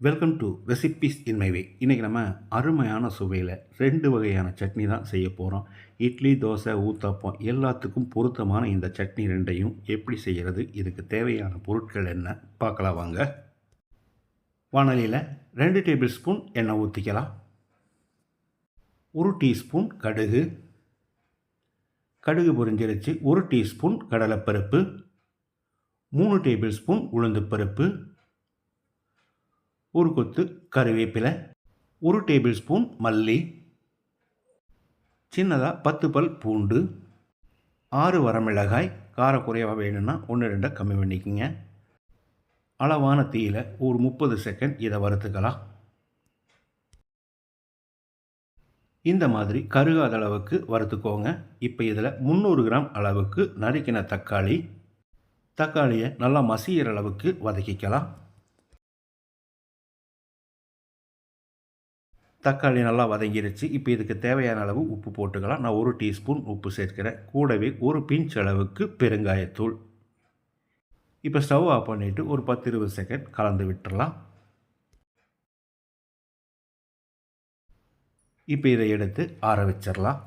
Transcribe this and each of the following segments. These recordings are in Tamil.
Welcome to recipes in my way இன்றைக்கி நம்ம அருமையான சுவையில் ரெண்டு வகையான சட்னி தான் செய்ய போகிறோம் இட்லி தோசை ஊத்தாப்பம் எல்லாத்துக்கும் பொருத்தமான இந்த சட்னி ரெண்டையும் எப்படி செய்கிறது இதுக்கு தேவையான பொருட்கள் என்ன பார்க்கலாம் வாங்க. வானலியில் ரெண்டு டேபிள் ஸ்பூன் எண்ணெய் ஊற்றிக்கலாம் ஒரு டீஸ்பூன் கடுகு. கடுகு பொரிஞ்சிருச்சு. ஒரு டீஸ்பூன் கடலைப்பருப்பு. மூணு டேபிள் ஸ்பூன் உளுந்துப்பருப்பு ஒரு கொத்து கருவேப்பிலை ஒரு டேபிள் ஸ்பூன் மல்லி சின்னதாக பத்து பல் பூண்டு ஆறு வரமிளகாய் காரம் குறைவாக வேணும்னா ஒன்று ரெண்டை கம்மி பண்ணிக்கோங்க. அளவான தீயில் ஒரு முப்பது செகண்ட் இதை வறுத்துக்கலாம். இந்த மாதிரி கருகாத அளவுக்கு வறுத்துக்கோங்க. இப்போ இதில் முந்நூறு கிராம் அளவுக்கு நறுக்கின தக்காளி தக்காளியை நல்லா மசிகிற அளவுக்கு வதக்கிக்கலாம். தக்காளி நல்லா வதங்கிருச்சு. இப்போ இதுக்கு தேவையான அளவு உப்பு போட்டுக்கலாம். நான் ஒரு டீஸ்பூன் உப்பு சேர்க்கிறேன். கூடவே ஒரு பிஞ்ச் அளவுக்கு பெருங்காயத்தூள். இப்போ ஸ்டவ் ஆஃப் பண்ணிவிட்டு ஒரு பத்து இருபது செகண்ட் கலந்து விட்டுறலாம். இப்போ இதை எடுத்து ஆற வச்சிடலாம்.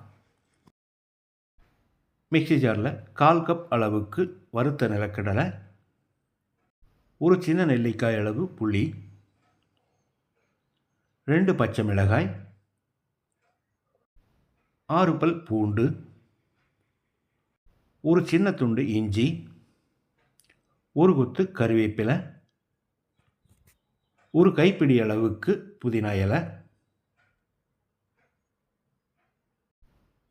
மிக்சி ஜாரில் கால் கப் அளவுக்கு வறுத்த நிலக்கடலை ஒரு சின்ன நெல்லிக்காய் அளவு புளி ரெண்டு பச்சை மிளகாய் ஆறு பல் பூண்டு ஒரு சின்ன துண்டு இஞ்சி ஒரு கொத்து கருவேப்பிலை ஒரு கைப்பிடி அளவுக்கு புதினா இலை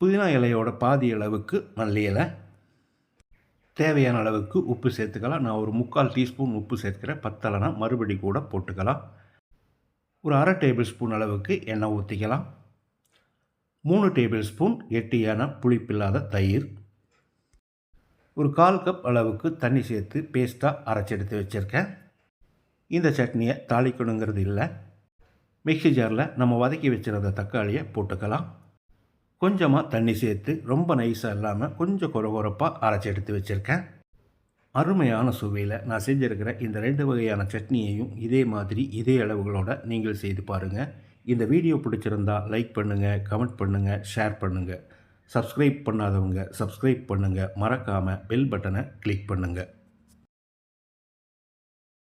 புதினா இலையோட பாதி அளவுக்கு மல்லி இலை தேவையான அளவுக்கு உப்பு சேர்த்துக்கலாம். நான் ஒரு முக்கால் டீஸ்பூன் உப்பு சேர்த்துக்கிறேன் பத்தலைனா மறுபடி கூட போட்டுக்கலாம். ஒரு அரை டேபிள் ஸ்பூன் அளவுக்கு எண்ணெய் ஊற்றிக்கலாம் மூணு டேபிள் ஸ்பூன் கெட்டியான புளிப்பில்லாத தயிர். ஒரு கால் கப் அளவுக்கு தண்ணி சேர்த்து பேஸ்ட்டாக அரைச்செடுத்து வச்சுருக்கேன். இந்த சட்னியை தாளிக்கணுங்கிறது இல்லை. மிக்சி ஜாரில் நம்ம வதக்கி வச்சுருந்த தக்காளியை போட்டுக்கலாம். கொஞ்சமாக தண்ணி சேர்த்து ரொம்ப நைஸாக இல்லாமல் கொஞ்சம் கொர கொரப்பாக அரைச்சி எடுத்து வச்சுருக்கேன். அருமையான சுவையில் நான் செஞ்சுருக்கிற இந்த ரெண்டு வகையான சட்னியையும் இதே மாதிரி இதே அளவுகளோட நீங்கள் செய்து பாருங்கள் இந்த வீடியோ பிடிச்சிருந்தா லைக் பண்ணுங்கள் கமெண்ட் பண்ணுங்கள் ஷேர் பண்ணுங்கள் சப்ஸ்கிரைப் பண்ணாதவங்க சப்ஸ்கிரைப் பண்ணுங்கள் மறக்காமல் பெல் பட்டனை கிளிக் பண்ணுங்கள்